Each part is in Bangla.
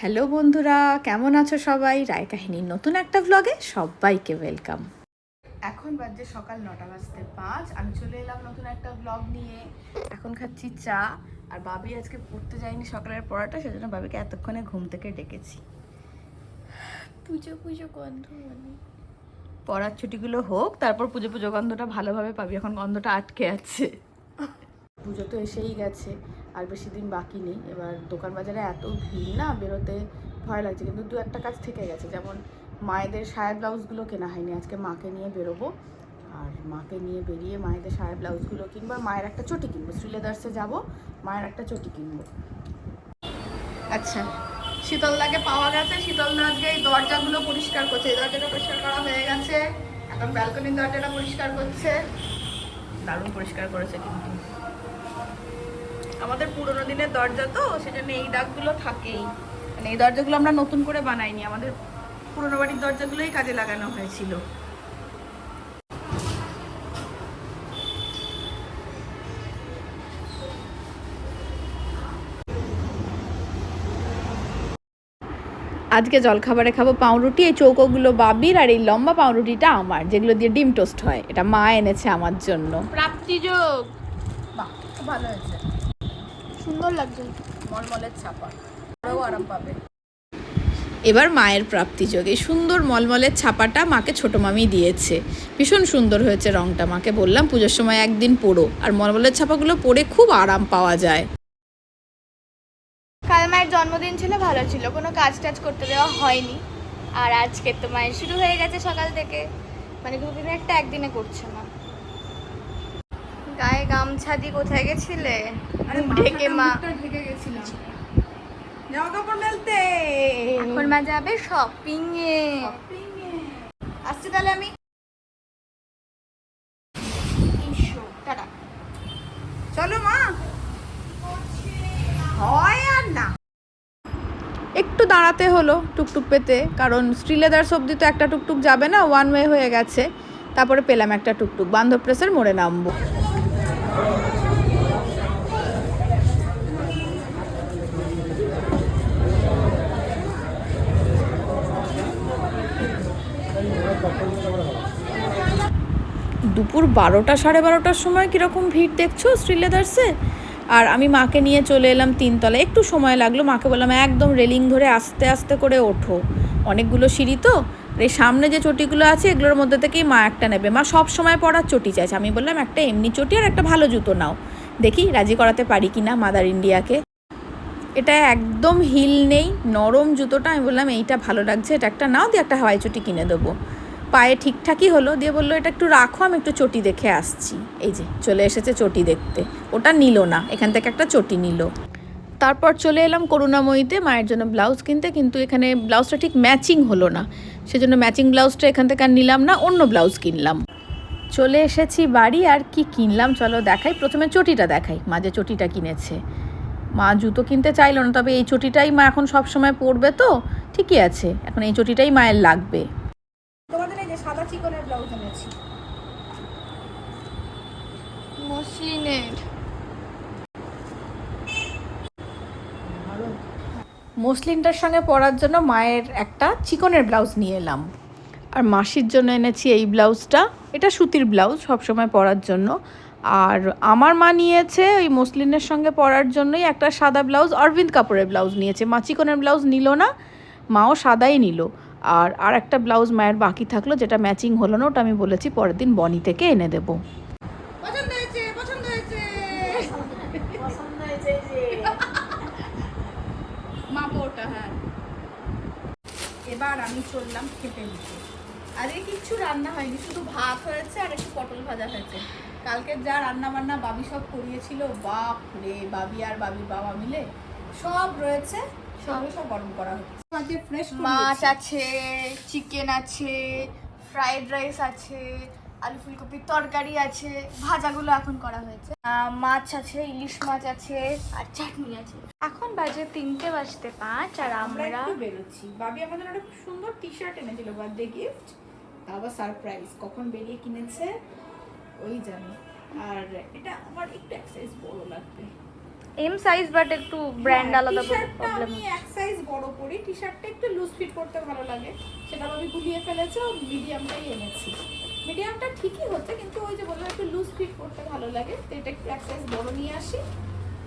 হ্যালো বন্ধুরা কেমন আছো সবাই? রায় কাহিনীর নতুন একটা ব্লগে সবাইকে ওয়েলকাম এখন বাজে সকাল নটা বাজতে পাঁচ আমি চলে এলাম নতুন একটা ব্লগ নিয়ে। এখন খাচ্ছি চা আর বাবি আজকে পড়তে যায়নি সকালের পড়াটা সেজন্য বাবিকে এতক্ষণে ঘুম থেকে ডেকেছি। পুজো পুজো গন্ধ মানে? পড়ার ছুটিগুলো হোক তারপর পুজো পুজো গন্ধটা ভালোভাবে পাবি এখন গন্ধটা আটকে আছে। পুজো তো এসেই গেছে, আর বেশি দিন বাকি নেই। এবার দোকান বাজারে এত ভিড় না, বেরোতে ভয় লাগছে। কিন্তু দু একটা কাজ থেকে গেছে, যেমন মায়েদের সায়া ব্লাউজগুলো কেনা হয়নি। আজকে মাকে নিয়ে বেরোবো। আর মাকে নিয়ে বেরিয়ে মায়েদের সায়া ব্লাউজগুলো কিনবো মায়ের একটা চটি কিনবো। শ্রীলেদার্সে যাব, মায়ের একটা চটি কিনবো। আচ্ছা শীতলদাকে পাওয়া গেছে। শীতলদা আজকে এই দরজাগুলো পরিষ্কার করছে। এই দরজাটা পরিষ্কার করা হয়ে গেছে। এখন ব্যালকনির দরজাটা পরিষ্কার করছে। দারুণ পরিষ্কার করেছে কিন্তু। আমাদের পুরোনো দিনের দরজা তো সেজন্য এই দাগগুলো থাকেই। মানে এই দরজাগুলো আমরা নতুন করে বানাইনি আমাদের পুরোনো বাড়ির দরজাগুলোই কাজে লাগানো হয়েছিল। আজকে জলখাবারে খাব পাউরুটি এই চৌকোগুলো বাবির আর এই লম্বা পাউরুটিটা আমার যেগুলো দিয়ে ডিম টোস্ট হয়। এটা মা এনেছে আমার জন্য। প্রাপ্তিযোগ বাহ ভালো হয়েছে। সুন্দর লাগছে। মলমলের ছাপা। আরও আরাম পাবে। এবার মায়ের প্রাপ্তিযোগ এই সুন্দর মলমলের ছাপাটা মাকে ছোট মামি দিয়েছে। ভীষণ সুন্দর হয়েছে রংটা মাকে বললাম পুজোর সময় একদিন পরো। আর মলমলের ছাপাগুলো পরে খুব আরাম পাওয়া যায়। কাল মায়ের জন্মদিন ছিল ভালো ছিল। কোনো কাজ টাজ করতে দেওয়া হয়নি। আর আজকে তো মায়ের শুরু হয়ে গেছে সকাল থেকে। মানে দুদিনে একটা একদিনে করছে না। গায়ে গামছা দিয়ে কোথায় গেছিলে? মুখ ঢেকে মা। ঢেকে গেছিলাম। জামা কাপড় মেলতে। এখন মা যাবে শপিং এ আসছি তাহলে আমি। চলো মা। হয় আর না। একটু দাঁড়াতে হলো টুকটুক পেতে কারণ শ্রীলেদার সবজি তো একটা টুকটুক যাবে না ওয়ান ওয়ে হয়ে গেছে। তারপরে পেলাম একটা টুকটুক বান্ধব প্রেসের মোড়ে নামবো। দুপুর বারোটা, সাড়ে বারোটার সময় কীরকম ভিড় দেখছ শ্রীলেদার্সে আর আমি মাকে নিয়ে চলে এলাম তিনতলায় একটু সময় লাগল। মাকে বললাম, একদম রেলিং ধরে আস্তে আস্তে করে ওঠো। অনেকগুলো সিঁড়ি তো। আর এই সামনে যে চটিগুলো আছে, এগুলোর মধ্যে থেকেই মা একটা নেবে। মা সব সময় পরার চটি চাইছে। আমি বললাম, একটা এমনি চটি আর একটা ভালো জুতো নাও। দেখি, রাজি করাতে পারি কি না মাদার ইন্ডিয়াকে? এটা একদম হিল নেই, নরম জুতোটা। আমি বললাম, এইটা ভালো লাগছে, এটা একটা নাও, দিয়ে একটা হাওয়াই চটি কিনে দেবো। পায়ে ঠিকঠাকই হলো, দিয়ে বলল, এটা একটু রাখো, আমি একটু চটি দেখে আসছি। এই যে, চলে এসেছে চটি দেখতে। ওটা নিল না, এখান থেকে একটা চটি নিল। তারপর চলে এলাম করুণাময়ীতে, মায়ের জন্য ব্লাউজ কিনতে, কিন্তু এখানে ব্লাউজটা ঠিক ম্যাচিং হলো না। সেজন্য ম্যাচিং ব্লাউজটা এখান থেকে আর নিলাম না অন্য ব্লাউজ কিনলাম। চলে এসেছি বাড়ি আর কি কিনলাম চলো দেখাই। প্রথমে চটিটা দেখাই মা যে চটিটা কিনেছে। মা জুতো কিনতে চাইলো না তবে এই চটিটাই মা এখন সব সময় পরবে তো ঠিকই আছে। এখন এই চটিটাই মায়ের লাগবে। তোমাদের এই যে সাদা চিকনের ব্লাউজ এনেছি। মসলিনের মসলিনটার সঙ্গে পরার জন্য মায়ের একটা চিকনের ব্লাউজ নিয়ে এলাম। আর মাসির জন্য এনেছি এই ব্লাউজটা। এটা সুতির ব্লাউজ সবসময় পরার জন্য। আর আমার মা নিয়েছে ওই মসলিনের সঙ্গে পরার জন্যই একটা সাদা ব্লাউজ, অরবিন্দ কাপড়ের ব্লাউজ নিয়েছে। মা চিকনের ব্লাউজ নিল না, মাও সাদাই নিল। আর আর একটা ব্লাউজ মায়ের বাকি থাকল, যেটা ম্যাচিং হলো না, ওটা আমি বলেছি পরের দিন বনি থেকে এনে দেবো পছন্দ হয়েছে পছন্দ হয়েছে হ্যাঁ। এবার আমি চললাম খেতে দিতে আজকে কিচ্ছু রান্না হয়নি শুধু ভাত হয়েছে আর একটু পটল ভাজা হয়েছে। কালকে যা রান্না বান্না বাবি সব করিয়েছিল বাপ রে বাবি আর বাবি বাবা মিলে সব রয়েছে সবই সব গরম করা হচ্ছে। আজকে ফ্রেশ মাছ আছে চিকেন আছে ফ্রাইড রাইস আছে আলু ফুলকপির তরকারি আছে ভাজাগুলো এখন করা হয়েছে। মাছ আছে ইলিশ মাছ আছে আর চাটনি আছে। এখন বাজে তিনটে বাজতে পাঁচ আর আমরা একটু বেরোচ্ছি। বাবি আমাদের একটা খুব সুন্দর টি শার্ট এনেছিল বার্থডে গিফট আবার সারপ্রাইজ কখন বেরিয়ে কিনেছে? ওই জানি। আর এটা আমার একটু এক সাইজ বড় লাগবে। এম সাইজ বাট একটু ব্র্যান্ড আলাদা প্রবলেম আমি এক সাইজ বড় পরি টি শার্টটা একটু লুজ ফিট করতে ভালো লাগে। সেটা আমি গুলিয়ে ফেলেছে ও মিডিয়ামটাই এনেছি। মিডিয়ামটা ঠিকই হচ্ছে কিন্তু ওই যে বললাম একটু লুজ ফিট করতে ভালো লাগে তো এটা একটু এক সাইজ বড় নিয়ে আসি।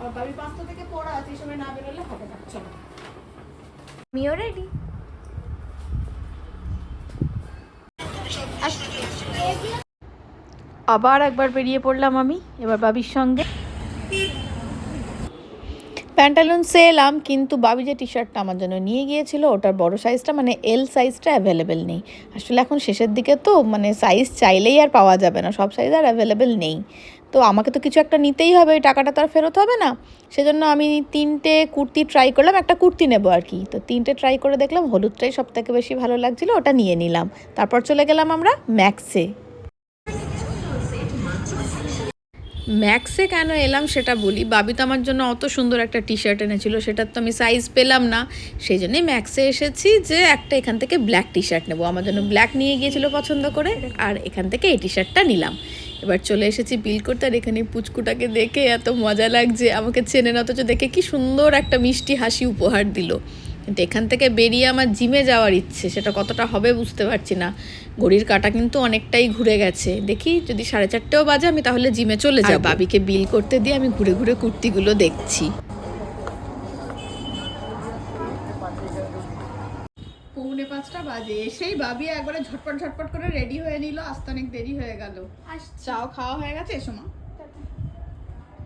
আর বাবি পাঁচটা থেকে পড়া আছে এই সময় না বেরোলে হবে না চলো। আমিও রেডি আবার একবার বেরিয়ে পড়লাম আমি এবার বাবির সঙ্গে। প্যান্টালুন্সে এলাম, কিন্তু বাবি যে টি শার্টটা আমার জন্য নিয়ে গিয়েছিল, ওটার বড় সাইজটা মানে এল সাইজটা অ্যাভেলেবেল নেই। আসলে এখন শেষের দিকে তো মানে সাইজ চাইলেই আর পাওয়া যাবে না, সব সাইজ আর অ্যাভেলেবেল নেই। তো আমাকে তো কিছু একটা নিতেই হবে, ওই টাকাটা তো আর ফেরত হবে না। সেজন্য আমি তিনটে কুর্তি ট্রাই করলাম, একটা কুর্তি নেব আর কি। তো তিনটে ট্রাই করে দেখলাম, হলুদটাই সব থেকে বেশি ভালো লাগছিল, ওটা নিয়ে নিলাম। তারপর চলে গেলাম আমরা ম্যাক্সে ম্যাক্সে কেন এলাম সেটা বলি? বাবি তো আমার জন্য অত সুন্দর একটা টি শার্ট এনেছিল সেটার তো আমি সাইজ পেলাম না। সেই জন্যই ম্যাক্সে এসেছি যে একটা এখান থেকে ব্ল্যাক টি শার্ট নেব। আমার জন্য ব্ল্যাক নিয়ে গিয়েছিল পছন্দ করে, আর এখান থেকে এই টি শার্টটা নিলাম। এবার চলে এসেছি বিল করতে আর এখানে পুচকুটাকে দেখে এত মজা লাগছে। আমাকে চেনে না অথচ দেখে কি সুন্দর একটা মিষ্টি হাসি উপহার দিল। কিন্তু এখান থেকে বেরিয়ে আমার জিমে যাওয়ার ইচ্ছে সেটা কতটা হবে বুঝতে পারছি না। ঘড়ির কাটা কিন্তু অনেকটাই ঘুরে গেছে। দেখি যদি সাড়ে চারটেও বাজে আমি তাহলে জিমে চলে যাব। বাবিকে বিল করতে দিয়ে আমি ঘুরে ঘুরে কুর্তিগুলো দেখছি। পৌনে পাঁচটা বাজে। এসেই বাবি একবারে ঝটপট ঝটপট করে রেডি হয়ে নিল। আসতে অনেক দেরি হয়ে গেল। চাও খাওয়া হয়ে গেছে? এসো মা।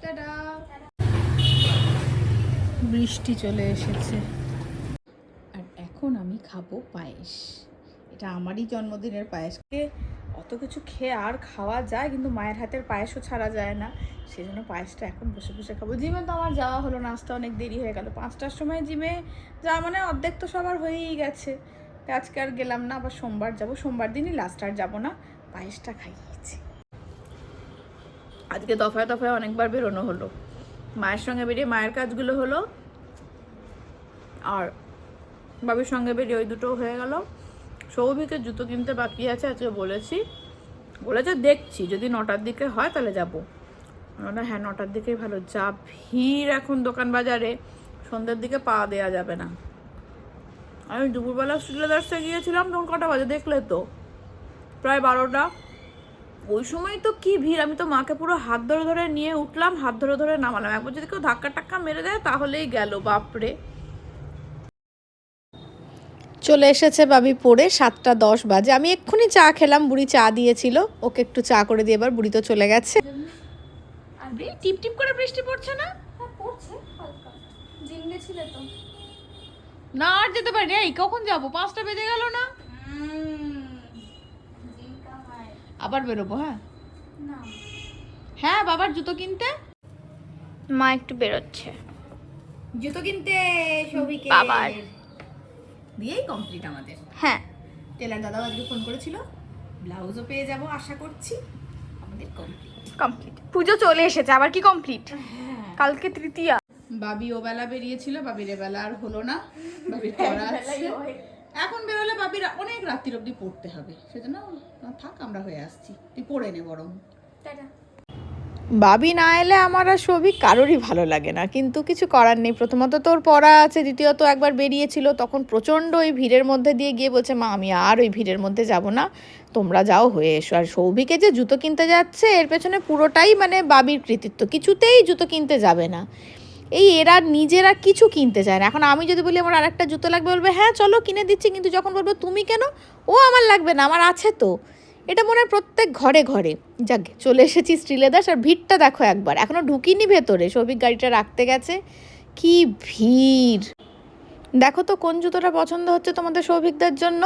টাটা। বৃষ্টি চলে এসেছে। এখন আমি খাব পায়েস? এটা আমারই জন্মদিনের পায়েসকে অত কিছু খেয়ে আর খাওয়া যায়, কিন্তু মায়ের হাতের পায়েসও ছাড়া যায় না। সেই জন্য পায়েসটা এখন বসে বসে খাব। জিমে তো আমার যাওয়া হলো নাস্তা অনেক দেরি হয়ে গেল। পাঁচটার সময় জিমে যা মানে অর্ধেক তো সবার হয়েই গেছে। আজকে আর গেলাম না, আবার সোমবার যাব। সোমবার দিনই লাস্ট আর যাব না, পায়েসটা খাইয়েছি। আজকে দফায় দফায় অনেকবার বেরোনো হলো। মায়ের সঙ্গে বেরিয়ে মায়ের কাজগুলো হলো। আর বাবির সঙ্গে বেরিয়ে ওই দুটো হয়ে গেল। সৌভিকের জুতো কিনতে বাকি আছে, আজকে বলেছি। বলেছে দেখছি, যদি নটার দিকে হয় তাহলে যাব। আমরা হ্যাঁ নটার দিকেই ভালো। যা ভিড় এখন দোকান বাজারে, সন্ধ্যের দিকে পা দেওয়া যাবে না। আমি দুপুরবেলা স্টিলেদার্সে গিয়েছিলাম, তখন কটা বাজে দেখলে তো? প্রায় বারোটা। ওই সময় তো কি ভিড়? আমি তো মাকে পুরো হাত ধরে ধরে নিয়ে উঠলাম, হাত ধরে ধরে নামালাম। একবার যদি কেউ ধাক্কা টাক্কা মেরে দেয়, তাহলেই গেল, বাপরে। চলে এসেছে বাবি পড়ে সাতটা দশ বাজে। আমি এক্ষুনি চা খেলাম বুড়ি চা দিয়েছিল। ওকে একটু চা করে দিয়ে এবার বুড়ি তো চলে গেছে। টিপ টিপ করে বৃষ্টি পড়ছে না? হ্যাঁ পড়ছে হালকা। তো। না আর যেতে পারি এই কখন যাব? পাঁচটা বেজে গেল না? আবার বেরোবো হ্যাঁ? না। হ্যাঁ বাবার জুতো কিনতে? মা একটু বেরোচ্ছে। জুতো কিনতে সবিকে বাবার। দিয়েই কমপ্লিট আমাদের। হ্যাঁ। টেলার দাদা আজকে ফোন করেছিল ব্লাউজও পেয়ে যাব আশা করছি। আমাদের কমপ্লিট কমপ্লিট পুজো চলে এসেছে আবার কি কমপ্লিট কালকে তৃতীয়া। বাবি ও বেলা বেরিয়েছিল বাবির বেলা আর হলো না বাবির পড়া আছে। এখন বেরোলে বাবির অনেক রাত্রির অবধি পড়তে হবে সেজন্য থাক আমরা হয়ে আসছি। তুই পড়ে নে বরং। টাটা। বাবি না এলে আমার আর সবই কারোরই ভালো লাগে না, কিন্তু কিছু করার নেই। প্রথমত তোর পড়া আছে, দ্বিতীয়ত একবার বেরিয়েছিল, তখন প্রচণ্ড ওই ভিড়ের মধ্যে দিয়ে গিয়ে বলছে, মা, আমি আর ওই ভিড়ের মধ্যে যাব না, তোমরা যাও, হয়ে এসো। আর সৌভিকে যে জুতো কিনতে যাচ্ছে, এর পেছনে পুরোটাই মানে বাবির কৃতিত্ব, কিছুতেই জুতো কিনতে যাবে না। এই এরা নিজেরা কিছু কিনতে চায় না। এখন আমি যদি বলি, আমার আরেকটা জুতো লাগবে, বলবে হ্যাঁ চলো কিনে দিচ্ছি। কিন্তু যখন বলব, তুমি কেন? ও আমার লাগবে না, আমার আছে তো। এটা মনে হয় প্রত্যেক ঘরে ঘরে। যাক চলে এসেছি শ্রীলেদাস আর ভিড়টা দেখো একবার। এখনও ঢুকিনি ভেতরে সৌভিক গাড়িটা রাখতে গেছে। কি ভিড়! দেখো তো কোন জুতোটা পছন্দ হচ্ছে তোমাদের সৌভিকদের জন্য।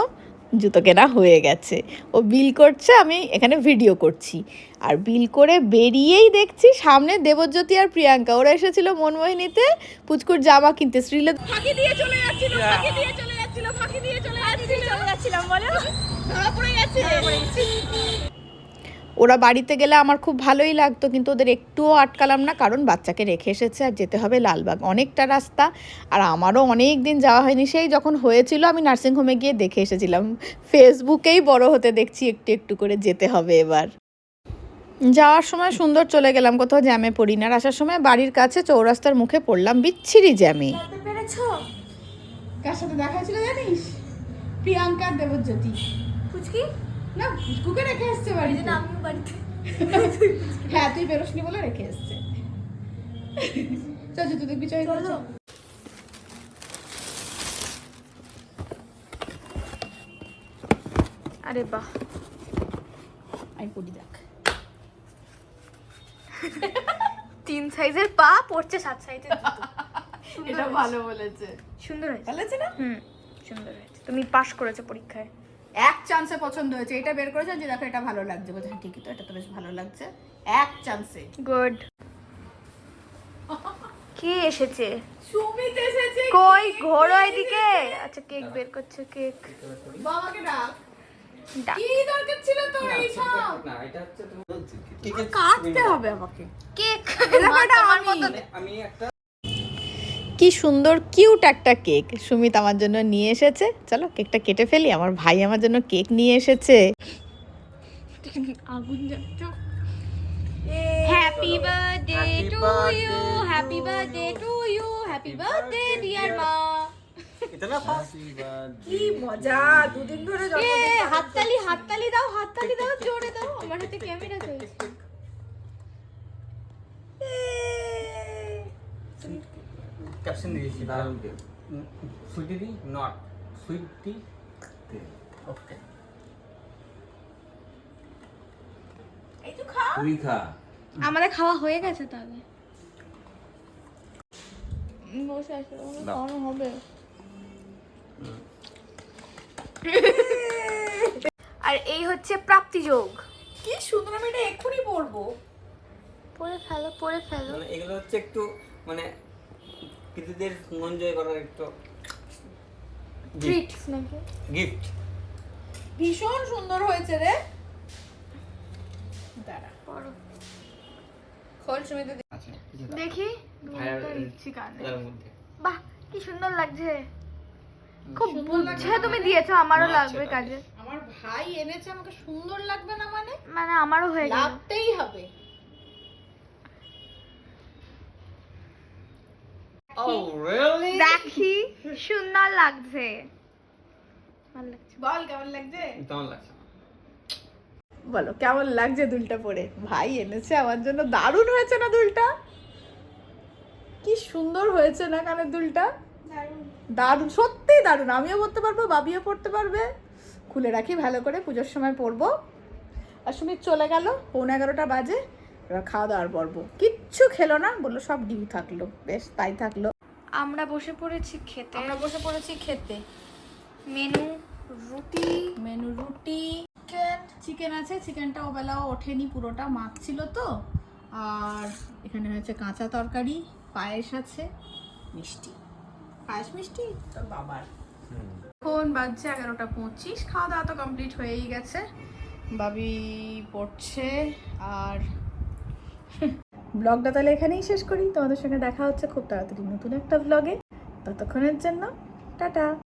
জুতো কেনা হয়ে গেছে। ও বিল করছে আমি এখানে ভিডিও করছি। আর বিল করে বেরিয়েই দেখছি সামনে দেবজ্যোতি আর প্রিয়াঙ্কা। ওরা এসেছিল মনমোহিনীতে পুচকুর জামা কিনতে। শ্রীলেদ ফাঁকি দিয়ে চলে যাচ্ছিল ফাঁকি দিয়ে চলে যাচ্ছিল ফাঁকি দিয়ে চলে যাচ্ছিল। বলো। ওরা বাড়িতে গেলে আমার খুব ভালোই লাগতো কিন্তু ওদের একটুও আটকালাম না কারণ বাচ্চাকে রেখে এসেছে আর যেতে হবে লালবাগ। অনেকটা রাস্তা আর আমারও অনেক দিন যাওয়া হয়নি। সেই যখন হয়েছিল আমি নার্সিংহোমে গিয়ে দেখে এসেছিলাম। ফেসবুকেই বড় হতে দেখছি একটু একটু করে যেতে হবে এবার। যাওয়ার সময় সুন্দর চলে গেলাম কোথাও জ্যামে পড়ি না। আর আসার সময় বাড়ির কাছে চৌরাস্তার মুখে পড়লাম বিচ্ছিরি জ্যামে। কার সাথে দেখা ছিল জানিস? প্রিয়াঙ্কার দেবজ্যোতি। ফুচকি না কুকে রেখে এসছে বাড়িতে। জন্য আমিও বাড়িতে। হ্যাঁ তুই বেরোসনি বলে রেখে এসছে। চল তুই দেখবি চল। আরে বাহ। আই পড়ি দেখ। তিন সাইজের পা পড়ছে সাত সাইজের। এটা ভালো বলেছে। সুন্দর হয়েছে। ভালো আছে না? হুম সুন্দর হয়েছে। তুমি পাশ করেছ পরীক্ষায়। এক চান্সে পছন্দ হয়েছে। এটা বের করেছেন যে দেখো এটা ভালো লাগছে। বলছে হ্যাঁ ঠিকই তো এটা তো বেশ ভালো লাগছে। এক চান্সে গুড কে এসেছে? সুমিত এসেছে। কই? ঘোরো এদিকে? আচ্ছা কেক বের করছে কেক। বাবাকে ডাক। ডাক। কি দরকার ছিল তোর এই সব? না এটা হচ্ছে কাটতে হবে আমাকে। কেক। আমার মতো আমি একটা কি সুন্দর কিউট একটা কেক সুমিত আমার জন্য নিয়ে এসেছে। চলো কেকটা কেটে ফেলি। আমার ভাই আমার জন্য কেক নিয়ে এসেছে। আগুন happy birthday to you happy birthday to you happy birthday dear মা কি মজা দুদিন ধরে হাততালি হাততালি দাও হাততালি দাও জোরে দাও। আমার হাতে ক্যামেরা চলছে ক্যাপশন দিয়েছি। দারুণ সুইটি নট। সুইটি? ওকে। এই তো খা। তুই খা। আমাদের খাওয়া হয়ে গেছে তাহলে। বসে আসো খাওয়ানো হবে। আর এই হচ্ছে প্রাপ্তিযোগ কি সুন্দর আমি এটা এক্ষুনি পরবো পরে ফেলো পরে ফেলো। মানে এগুলো হচ্ছে একটু মানে মন জয় করার একটু ট্রিট নাকি? গিফট ভীষণ সুন্দর হয়েছে রে। দাঁড়া। খোল সুমিত আচ্ছা দেখি বাহ কি সুন্দর লাগছে। খুব বুঝছে তুমি দিয়েছ আমারও লাগবে কাজে। আমার ভাই এনেছে আমাকে সুন্দর লাগবে না মানে? মানে আমারও হয়ে গেল। লাগতেই হবে ও রিয়েলি দেখি সুন্দর লাগছে। ভালো লাগছে। বল কেমন লাগছে? কেমন লাগছে। বলো কেমন লাগছে দুলটা পরে? ভাই এনেছে আমার জন্য দারুণ হয়েছে না দুলটা? কি সুন্দর হয়েছে না কানের দুলটা? দারুণ সত্যিই দারুণ। আমিও পড়তে পারব বাবিও পড়তে পারবে। খুলে রাখি ভালো করে পুজোর সময় পরবো। আর সুমিত চলে গেল পৌনে এগারোটা বাজে। এবার খাওয়া দাওয়ার পর্ব। কিচ্ছু খেলো না বলল সব ডিউ থাকল। বেশ তাই থাকল। আমরা বসে পড়েছি খেতে। আমরা বসে পড়েছি খেতে। মেনু রুটি। মেনু রুটি। চিকেন চিকেন আছে চিকেনটা ওবেলাও ওঠেনি পুরোটা মাছ ছিল তো। আর এখানে হয়েছে কাঁচা তরকারি পায়েস আছে মিষ্টি। পায়েস মিষ্টি তোর বাবার। এখন বাজছে এগারোটা পঁচিশ খাওয়া দাওয়া তো কমপ্লিট হয়েই গেছে। বাবি পড়ছে আর ব্লগটা তাহলে এখানেই শেষ করি। তোমাদের সঙ্গে দেখা হচ্ছে খুব তাড়াতাড়ি নতুন একটা ব্লগে ততক্ষণের জন্য, টাটা।